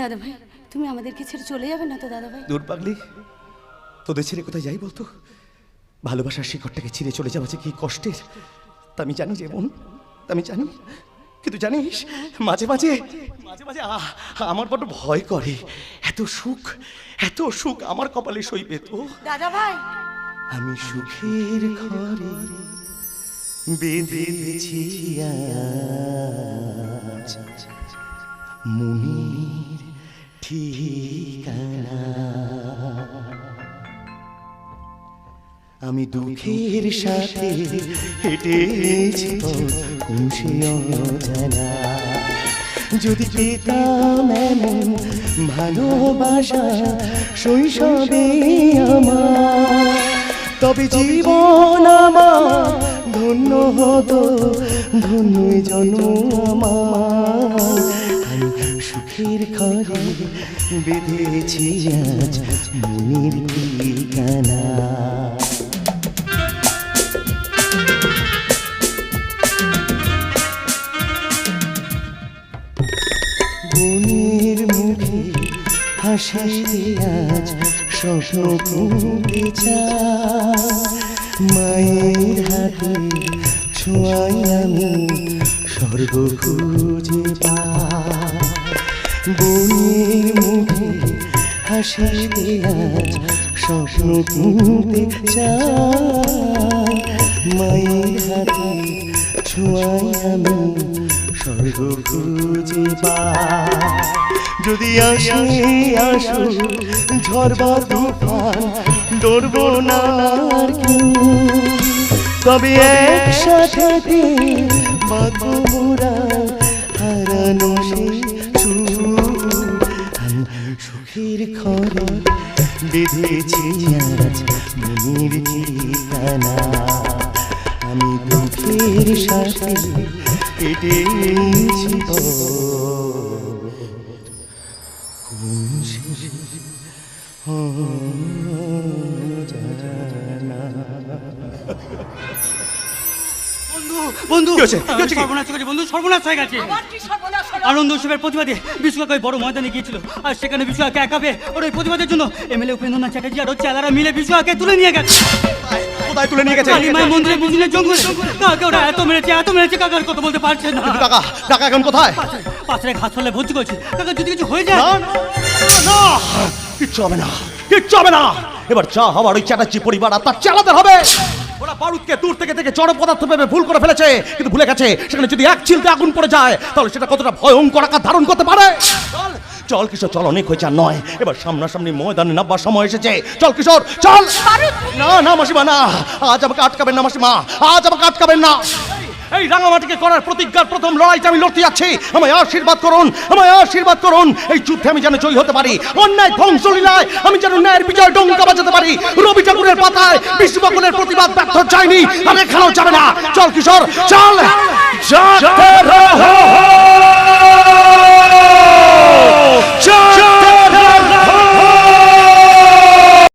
দাদা ভাই তুমি আমাদেরকে ছেড়ে চলে যাবে না তো দাদা ভাই দূর পাগলি তোদের ছেড়ে কোথায় যাই বলতো? ভালোবাসার শিকড়টাকে ছিঁড়ে চলে যাওয়া যে কি কষ্টের তা আমি জানি যে মন তা আমি জানি। কিন্তু জানিস মাঝে মাঝে মাঝে মাঝে আমার বড্ড ভয় করে। এত সুখ এত সুখ আমার কপালে সইবে তো। দাদা ভাই আমি সুখের ঘরে বেঁধেছি আজ। আমি দুঃখের সাথে হেঁটেছি অজানা। যদি পেতাম এমন ভালোবাসা শৈশবে আমার। তবে জীবন আমার ধন্য হতো ধন্যই জন্ম আমার। আমি সুখের ঘরে বেঁধেছি আজ মনির ঠিকানা। বোনের মুখে হাসি আজ স্বপ্ন মায়ের হাতে ছোঁয়াই আমি স্বর্গ খুঁজে পাই। বোনের মুখে হাসি আজ স্বপ্ন ভুলতে চায়। মায়ের হাতে আমি স্বর্গ খুঁজে যদি আসে, আসো ঝড় বা তুফান ডরবো না আর। তবে একসাথে বাঁধবো মোরা, হারানো সেই সুখের ঘরে বেঁধেছি আজ আমি দুঃখের সাথে কেটেছি বন্ধু? সর্বনাশ হয়ে গেছে বন্ধু সর্বনাশ হয়ে গেছে। আনন্দ উৎসবের প্রতিবাদে বিশ্বকাপ ওই বড় ময়দানে গিয়েছিল। আর সেখানে বিশ্বকাপকে একাবে ওর ওই প্রতিবাদের জন্য এমএলএ উপেন্দ্রনাথ চ্যাটার্জি আর ওর চেলারা মিলে বিশ্বকাপকে তুলে নিয়ে গেছে। কোথায় তুলে নিয়ে গেছে? কালীমায় মন্দিরে বুঝলে জঙ্গলে। কাকে ওরা এত মেরেছে এত মেরেছে কাকার কথা বলতে পারছে না। টাকা টাকা এখন কোথায়? পাশে ঘাস ফলে ভর্তি করছে। কাকা যদি কিছু হয়ে যায় না না। কিচ্ছু হবে না কিচ্ছু হবে না। এবার যা হবার ওই চ্যাটার্জি পরিবার আর তার চালাতে হবে। ওরা বারুদকে দূর থেকে থেকে জড় পদার্থ ভেবে ভুল করে ফেলেছে কিন্তু ভুলে গেছে। সেখানে যদি এক চিলতে আগুন পড়ে যায় তাহলে সেটা কতটা ভয়ঙ্কর আকার ধারণ করতে পারে? চল কিশোর, চল, অনেক হয়েছে নয়। এবার সামনাসামনি ময়দানে নামবার সময় এসেছে। চল কিশোর, চল। না না, মাসিমা, না। আজ আমাকে আটকাবেন না, মাসিমা। আজ আমাকে আটকাবেন না। এই রাঙামাটিকে করার প্রতিজ্ঞার প্রথম লড়াইটা আমি লড়তে যাচ্ছি। আমায় আশীর্বাদ করুন, আমায় আশীর্বাদ করুন। এই যুদ্ধে আমি যেন জয়ী হতে পারি। অন্যায় ধ্বংসলীলায় আমি যেন ন্যায়ের বিজয় ডঙ্কা বাজাতে পারি। রবি ঠাকুরের পাতায় বিশ্ববকুলের প্রতিবাদ ব্যর্থ যায়নি আর এখানেও যাবে না। চল কিশোর, চল।